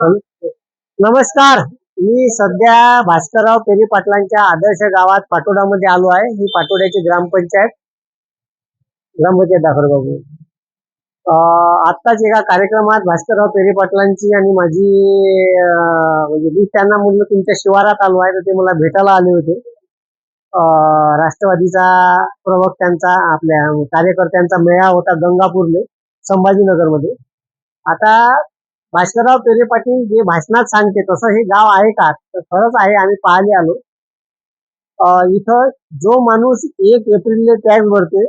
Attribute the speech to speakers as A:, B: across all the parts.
A: नमस्कार. मी सध्या भास्करराव पेरी पाटलांच्या आदर्श गावात पाटोडामध्ये आलो आहे. ही पाटोड्याची ग्रामपंचायत ग्रामपंचायत दाखल बाबू आत्ताच एका कार्यक्रमात भास्करराव पेरी पाटलांची आणि माझी म्हणजे मी त्यांना म्हणलं तुमच्या शिवारात आलो आहे तर ते मला भेटायला आले होते. राष्ट्रवादीचा प्रवक्त्यांचा आपल्या कार्यकर्त्यांचा मेळा होता गंगापूरले संभाजीनगरमध्ये. आता भास्करराव पेरे पाटील जे भाषणात सांगते तसं हे गाव आहे का? तर खरंच आहे आम्ही पाहायला आलो. इथं जो माणूस एक एप्रिलला टॅक्स भरते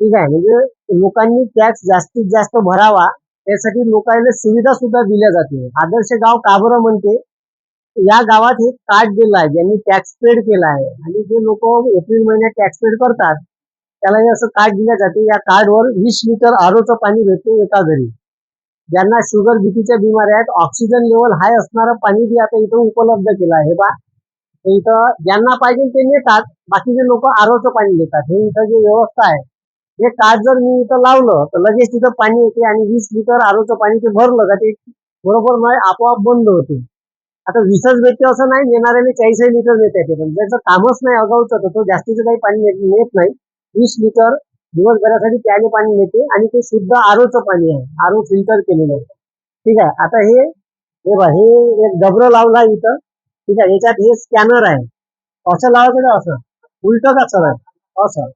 A: ठीक आहे म्हणजे लोकांनी टॅक्स जास्तीत जास्त भरावा त्यासाठी लोकांना सुविधा सुद्धा दिल्या जाते. आदर्श गाव का बरं म्हणते? या गावात एक कार्ड दिलं आहे ज्यांनी टॅक्स पेड केला आहे. आणि जे लोक एप्रिल महिन्यात टॅक्स पेड करतात त्याला हे असं कार्ड दिल्या जाते. या कार्डवर वीस लिटर आरोचं पाणी भेटते एका घरी. ज्यांना शुगर बीपीच्या बिमाऱ्या आहेत ऑक्सिजन लेवल हाय असणारं पाणी बी आता इथं उपलब्ध केलं आहे. हे बा इथं ज्यांना पाहिजे ते नेतात बाकीचे लोक आरोचं पाणी देतात. हे इथं जे व्यवस्था आहे हे काच जर मी इथं लावलं तर लगेच तिथं पाणी येते आणि वीस लिटर आरोचं पाणी ते भरलं का ते बरोबर नळ आपोआप बंद होते. आता वीसच भेटते असं नाही येणाऱ्याने चाळीसही लिटर देते येते. पण ज्याचं कामच नाही अगाऊचं तर तो जास्तीचं काही पाणी नेत नाही. वीस लिटर दिवसभरासाठी प्याले पाणी मिळते आणि ते शुद्ध आरोचं पाणी आहे. आरो फिल्टर केलेलं आहे. ठीक आहे? आता हे हे बा हे एक डबरं लावलं आहे इथं. ठीक आहे? याच्यात हे स्कॅनर आहे. असं लावायचं का? असं. उलट का सर असं.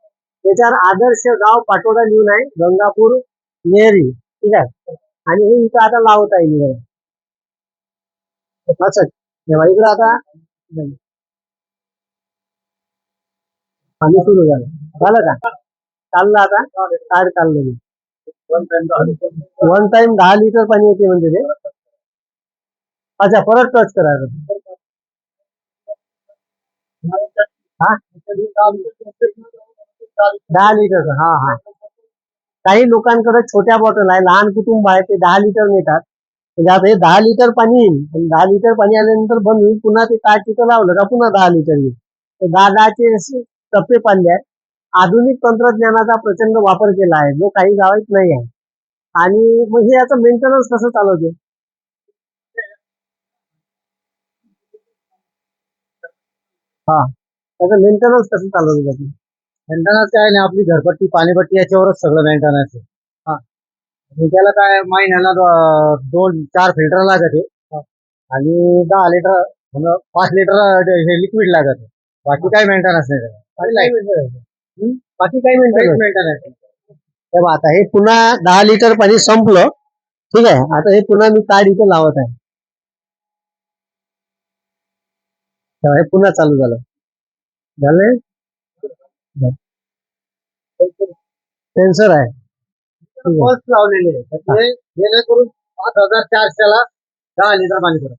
A: त्याच्यावर आदर्श गाव पाटोडा लिहून आहे. गंगापूर नेहरी ठीक आहे? आणि हे इथं आता लावत आहे मी असं तेव्हा इकडं आता पाणी सुरू झालं झालं का? चाललं आता? कार्ड चाललं मी वन टाइम दहा लिटर पाणी येते म्हणजे ते. अच्छा परत टच करायचं दहा लिटर हा हा. काही लोकांकडे छोट्या बॉटल आहे लहान कुटुंब आहे ते दहा लिटर नेतात. म्हणजे आता हे दहा लिटर पाणी येईल. पण दहा लिटर पाणी आल्यानंतर बंद होईल पुन्हा ते ताट तिथं लावलं का पुन्हा दहा लिटर येईल. तर दहा दहाचे असे टप्पे पाडले आहेत. आधुनिक तंत्रज्ञानाचा प्रचंड वापर केला आहे जो काही गावात नाही आहे. आणि मग हे याचं मेंटेनन्स कसं चालवते? हा. त्याचं मेंटेनन्स कसं चालवलं जाते
B: मेंटेनन्स काय नाही आपली घरपट्टी पाणीपट्टी याच्यावरच सगळं मेंटेनन्स आहे. हा. आणि त्याला काय महिन्याला दोन चार फिल्टर लागते आणि दहा लिटर म्हणजे पाच लिटर हे लिक्विड लागत बाकी काय मेंटेनन्स नाही त्याला.
A: बाकी काय काय
B: maintenance नाही.
A: तेव्हा आता हे पुन्हा दहा लिटर पाणी संपलं. ठीक आहे? आता हे पुन्हा मी कार्ड इथे लावत आहे. तेव्हा हे पुन्हा चालू झालं. झालंय सेन्सर आहे.
B: लावलेले ते जेणेकरून पाच हजार चारशेला दहा लिटर पाणी पडत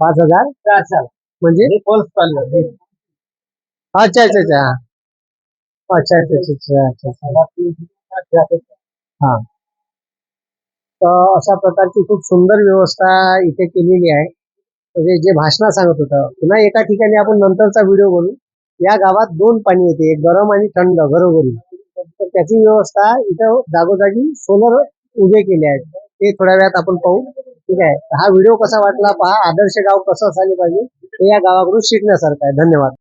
A: पाच हजार?
B: चारशेला.
A: म्हणजे?
B: हे पल्स चालू आहे.
A: अच्छा अच्छा अच्छा. अच्छा अच्छा अच्छा अच्छा अच्छा. हा. तर अशा प्रकारची खूप सुंदर व्यवस्था इथे केलेली आहे. म्हणजे जे भाषण सांगत होतं पुन्हा एका ठिकाणी आपण नंतरचा व्हिडिओ बनवू. या गावात दोन पाणी येते एक गरम आणि थंड घरोघरी. तर त्याची व्यवस्था इथं जागोजागी सोलर उभे केले आहेत. ते थोड्या वेळात आपण पाहू. ठीक आहे. हा व्हिडिओ कसा वाटला पहा. आदर्श गाव कसं असायला पाहिजे हे या गावाकडून शिकण्यासारखं आहे. धन्यवाद.